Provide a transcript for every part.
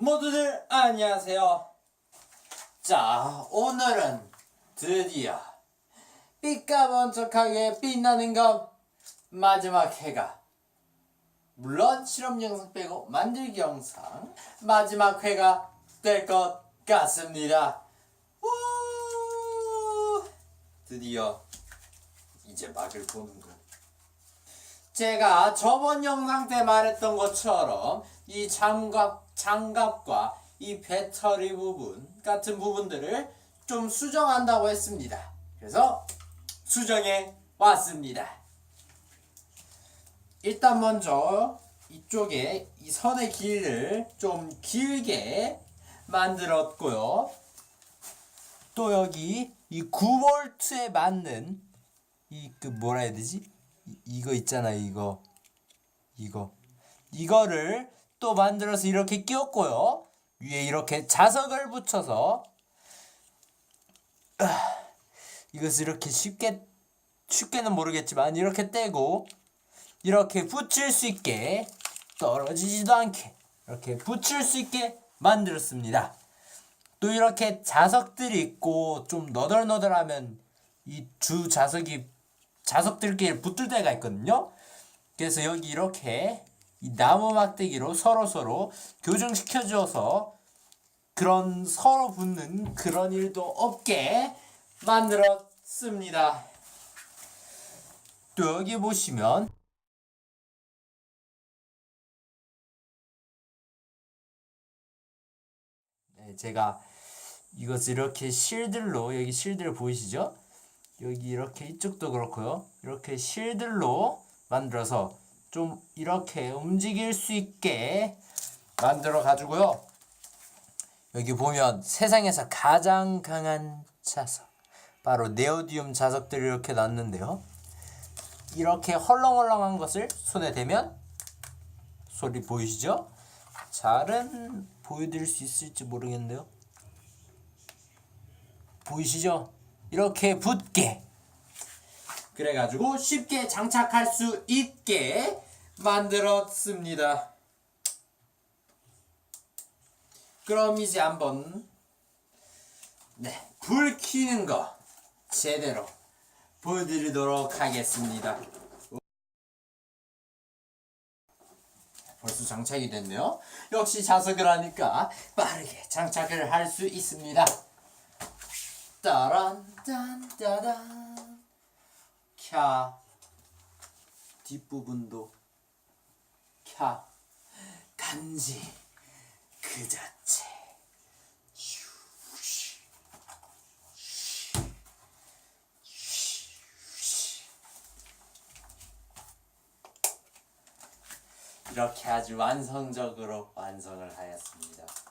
모두들 안녕하세요. 자, 오늘은 드디어 삐까번쩍하게 빛나는 것 마지막 회가 물론 실험 영상 빼고 만들기 영상 마지막 회가 될 것 같습니다. 우! 드디어 이제 막을 보는군. 제가 저번 영상 때 말했던 것처럼 이 장갑, 장갑과 이 배터리 부분 같은 부분들을 좀 수정한다고 했습니다. 그래서 수정해 왔습니다. 일단 먼저 이쪽에 이 선의 길이를 좀 길게 만들었고요. 또 여기 이 9V에 맞는 이 그 뭐라 해야 되지? 이, 이거 있잖아 이거. 이거. 이거를 또 만들어서 이렇게 끼웠고요. 위에 이렇게 자석을 붙여서 아, 이것을 이렇게 쉽게 쉽게는 모르겠지만 이렇게 떼고 이렇게 붙일 수 있게 떨어지지도 않게 이렇게 붙일 수 있게 만들었습니다. 또 이렇게 자석들이 있고 좀 너덜너덜하면 이 주 자석이 자석들끼리 붙을 때가 있거든요. 그래서 여기 이렇게 이 나무 막대기로 서로 서로 교정시켜 줘서 그런 서로 붙는 그런 일도 없게 만들었습니다. 또 여기 보시면 네, 제가 이것을 이렇게 실들로 여기 실들 보이시죠? 여기 이렇게 이쪽도 그렇고요. 이렇게 실들로 만들어서 좀 이렇게 움직일 수 있게 만들어 가지고요. 여기 보면 세상에서 가장 강한 자석 바로 네오디움 자석들을 이렇게 놨는데요. 이렇게 헐렁헐렁한 것을 손에 대면 소리 보이시죠? 잘은 보여드릴 수 있을지 모르겠는데요. 보이시죠? 이렇게 붙게 그래가지고 쉽게 장착할 수 있게 만들었습니다. 그럼 이제 한번 네, 불 켜는 거 제대로 보여드리도록 하겠습니다. 벌써 장착이 됐네요. 역시 자석을 하니까 빠르게 장착을 할 수 있습니다. 따란 딴따단 캬 뒷부분도 캬 간지 그 자체. 이렇게 아주 완성적으로 완성을 하였습니다.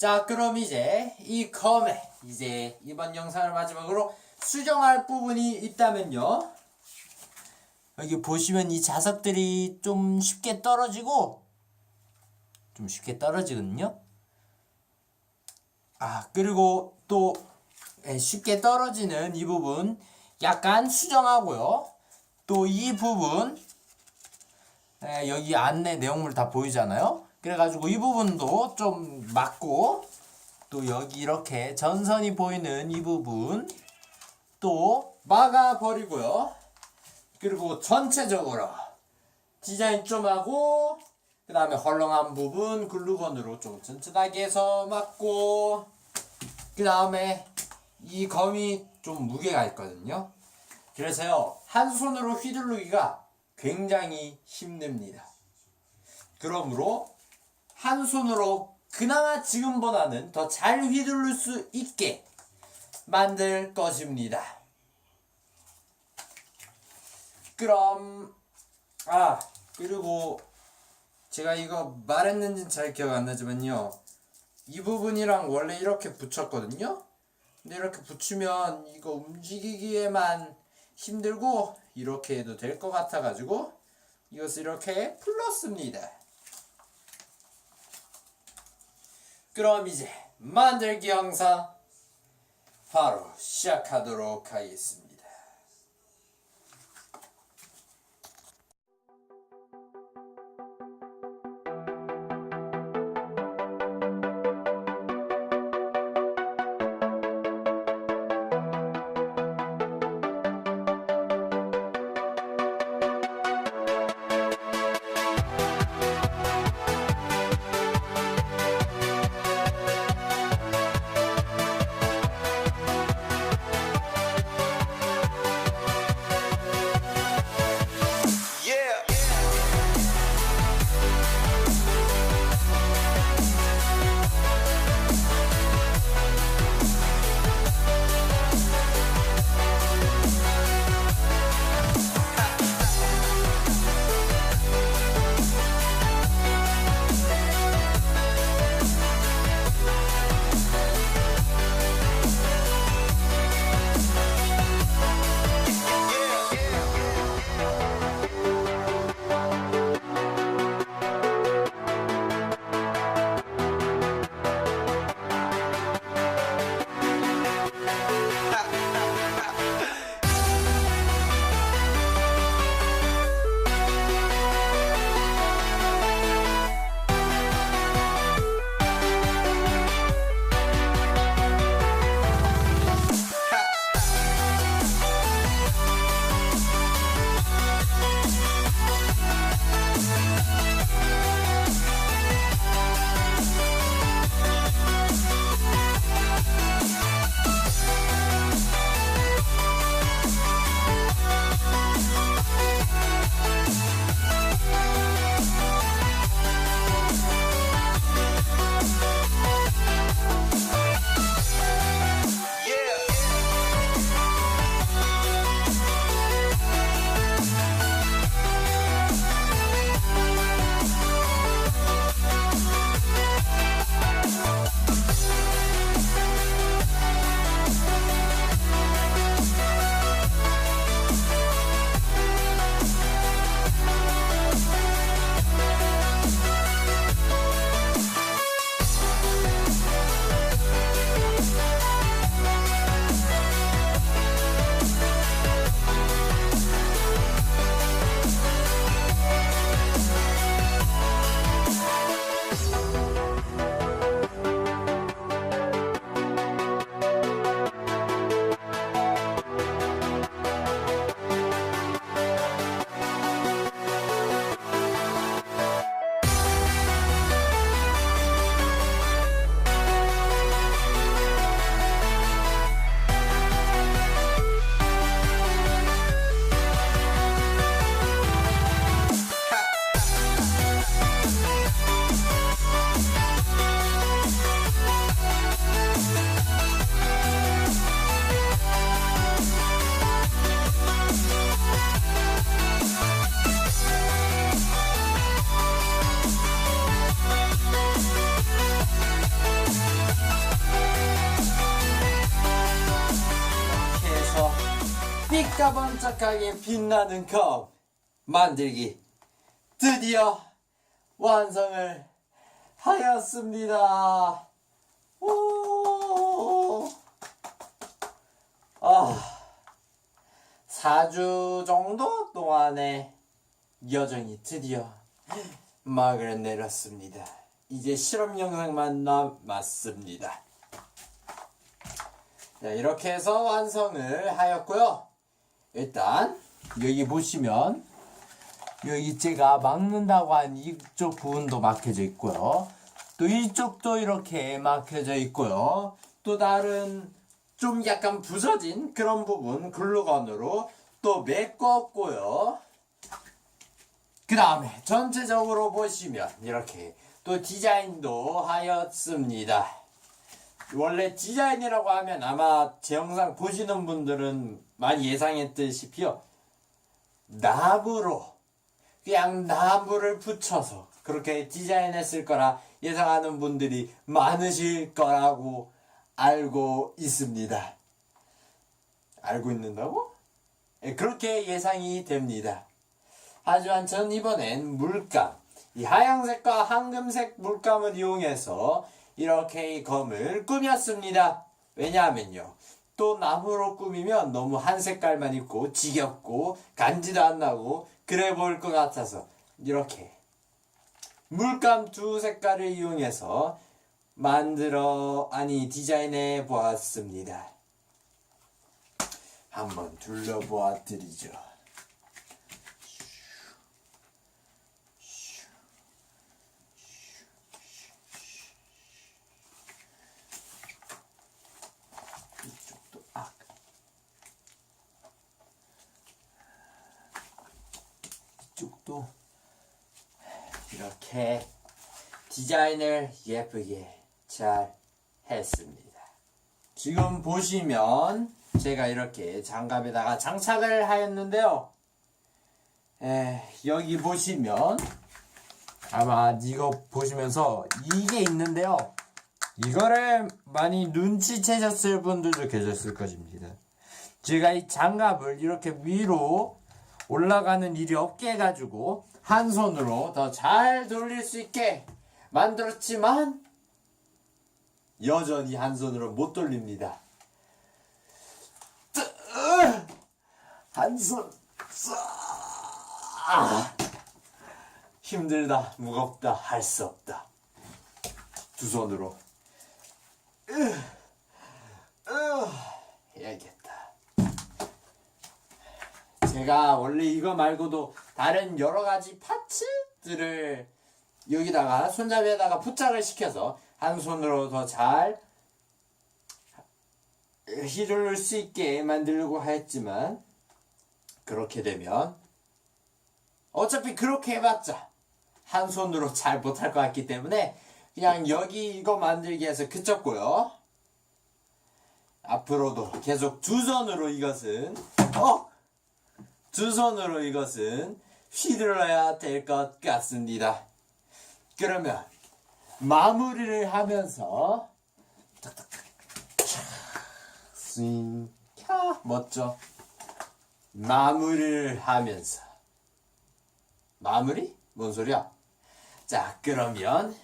자, 그럼 이제 이 검에 이제 이번 영상을 마지막으로 수정할 부분이 있다면요. 여기 보시면 이 자석들이 좀 쉽게 떨어지고 좀 쉽게 떨어지거든요. 아, 그리고 또 예, 쉽게 떨어지는 이 부분 약간 수정하고요. 또 이 부분 예, 여기 안내 내용물 다 보이잖아요. 그래가지고 이 부분도 좀 막고 또 여기 이렇게 전선이 보이는 이 부분 또 막아 버리고요. 그리고 전체적으로 디자인 좀 하고 그 다음에 헐렁한 부분 글루건으로 좀 튼튼하게 해서 막고 그 다음에 이 검이 좀 무게가 있거든요. 그래서요 한 손으로 휘두르기가 굉장히 힘듭니다. 그러므로 한 손으로 그나마 지금보다는 더 잘 휘두를 수 있게 만들 것입니다. 그럼 아 그리고 제가 이거 말했는지는 잘 기억 안 나지만요. 이 부분이랑 원래 이렇게 붙였거든요. 근데 이렇게 붙이면 이거 움직이기에만 힘들고 이렇게 해도 될 것 같아가지고 이것을 이렇게 풀렀습니다. 그럼 이제 만들기 영상 바로 시작하도록 하겠습니다. 반짝반짝하게 빛나는 컵 만들기 드디어 완성을 하였습니다. 오! 아, 4주 정도 동안의 여정이 드디어 막을 내렸습니다. 이제 실험 영상만 남았습니다. 자, 이렇게 해서 완성을 하였고요. 일단 여기 보시면 여기 제가 막는다고 한 이쪽 부분도 막혀져 있고요. 또 이쪽도 이렇게 막혀져 있고요. 또 다른 좀 약간 부서진 그런 부분 글루건으로 또 메꿨고요. 그 다음에 전체적으로 보시면 이렇게 또 디자인도 하였습니다. 원래 디자인이라고 하면 아마 제 영상 보시는 분들은 많이 예상했듯이요. 나무로 그냥 나무를 붙여서 그렇게 디자인했을 거라 예상하는 분들이 많으실 거라고 알고 있습니다. 알고 있는다고? 예, 그렇게 예상이 됩니다. 하지만 전 이번엔 물감, 이 하얀색과 황금색 물감을 이용해서 이렇게 이 검을 꾸몄습니다. 왜냐하면요. 또 나무로 꾸미면 너무 한 색깔만 있고 지겹고 간지도 안 나고 그래 보일 것 같아서 이렇게 물감 두 색깔을 이용해서 만들어 아니 디자인해 보았습니다. 한번 둘러보아 드리죠. 이쪽도 아 이쪽도 이렇게 디자인을 예쁘게 잘 했습니다. 지금 보시면 제가 이렇게 장갑에다가 장착을 하였는데요. 에, 여기 보시면 아마 이거 보시면서 이게 있는데요. 이거를 많이 눈치채셨을 분들도 계셨을 것입니다. 제가 이 장갑을 이렇게 위로 올라가는 일이 없게 해가지고 한 손으로 더 잘 돌릴 수 있게 만들었지만 여전히 한 손으로 못 돌립니다. 한 손, 아, 힘들다, 무겁다, 할 수 없다. 두 손으로 해야겠다. 제가 원래 이거 말고도 다른 여러 가지 파츠들을 여기다가 손잡이에다가 부착을 시켜서 한 손으로 더 잘 휘두를 수 있게 만들려고 했지만 그렇게 되면 어차피 그렇게 해봤자 한 손으로 잘 못할 것 같기 때문에 그냥 여기 이거 만들기 위해서 그쳤고요. 앞으로도 계속 두 손으로 이것은 어! 두 손으로 이것은 휘둘러야 될 것 같습니다. 그러면 마무리를 하면서 스윙 캬 멋져 마무리를 하면서 마무리? 뭔 소리야? 자 그러면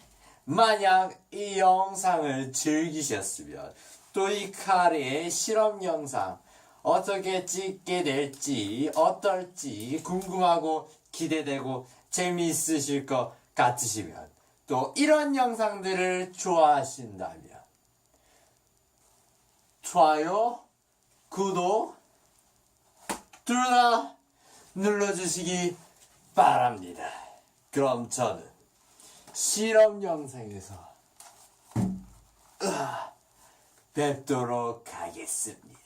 만약 이 영상을 즐기셨으면 또 이 카레의 실험 영상 어떻게 찍게 될지 어떨지 궁금하고 기대되고 재미있으실 것 같으시면 또 이런 영상들을 좋아하신다면 좋아요, 구독 둘 다 눌러주시기 바랍니다. 그럼 저는 실험 영상에서 뵙도록 하겠습니다.